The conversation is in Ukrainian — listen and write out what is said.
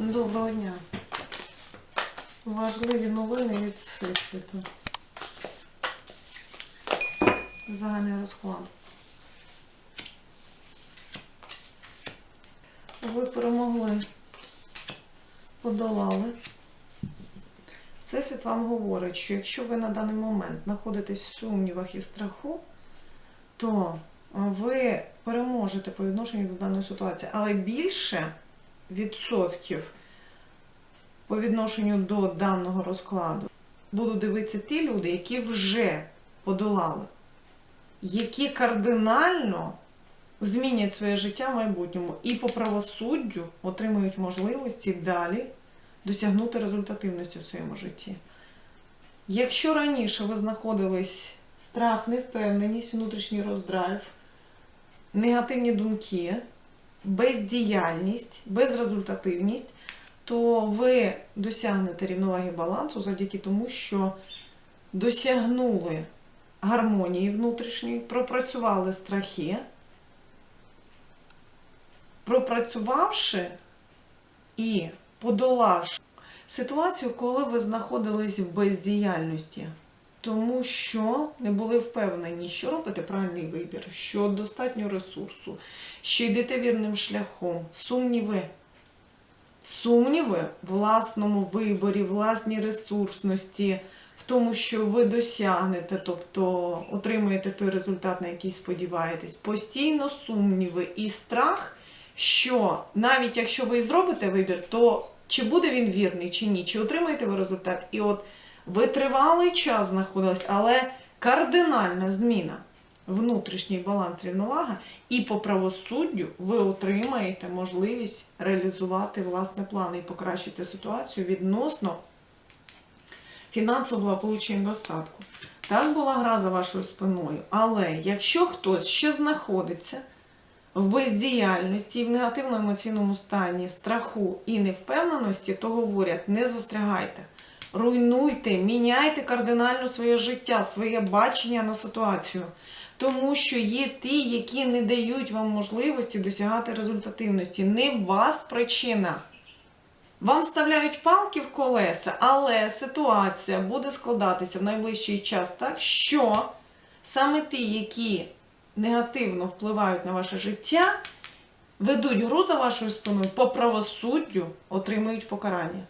Доброго дня. Важливі новини від Всесвіту. Загальний розклад. Ви перемогли, подолали. Всесвіт вам говорить, що якщо ви на даний момент знаходитесь в сумнівах і страху, то ви переможете по відношенню до даної ситуації, але більше по відношенню до даного розкладу будуть дивитися ті люди, які вже подолали, які кардинально змінять своє життя в майбутньому і по правосуддю отримують можливості далі досягнути результативності в своєму житті. Якщо раніше ви знаходились страх, невпевненість, внутрішній роздрайв, негативні думки, бездіяльність, безрезультативність, то ви досягнете рівноваги балансу завдяки тому, що досягнули гармонії внутрішньої, пропрацювали страхи, пропрацювавши і подолавши ситуацію, коли ви знаходились в бездіяльності, тому що не були впевнені, що робите правильний вибір, що достатньо ресурсу, що йдете вірним шляхом, сумніви. Сумніви в власному виборі, власній ресурсності, в тому, що ви досягнете, тобто отримуєте той результат, на який сподіваєтесь. Постійно сумніви і страх, що навіть якщо ви зробите вибір, то чи буде він вірний, чи ні, чи отримаєте ви результат. І от ви тривалий час знаходились, але кардинальна зміна, внутрішній баланс рівновага, і по правосуддю ви отримаєте можливість реалізувати власне плани і покращити ситуацію відносно фінансового благополуччя і достатку. Так була гра за вашою спиною. Але якщо хтось ще знаходиться в бездіяльності, в негативно-емоційному стані, страху і невпевненості, то говорять, не застрягайте. Руйнуйте, міняйте кардинально своє життя, своє бачення на ситуацію. Тому що є ті, які не дають вам можливості досягати результативності. Не в вас причина. Вам вставляють палки в колеса, але ситуація буде складатися в найближчий час так, що саме ті, які негативно впливають на ваше життя, ведуть гру за вашою спиною по правосуддю, отримують покарання.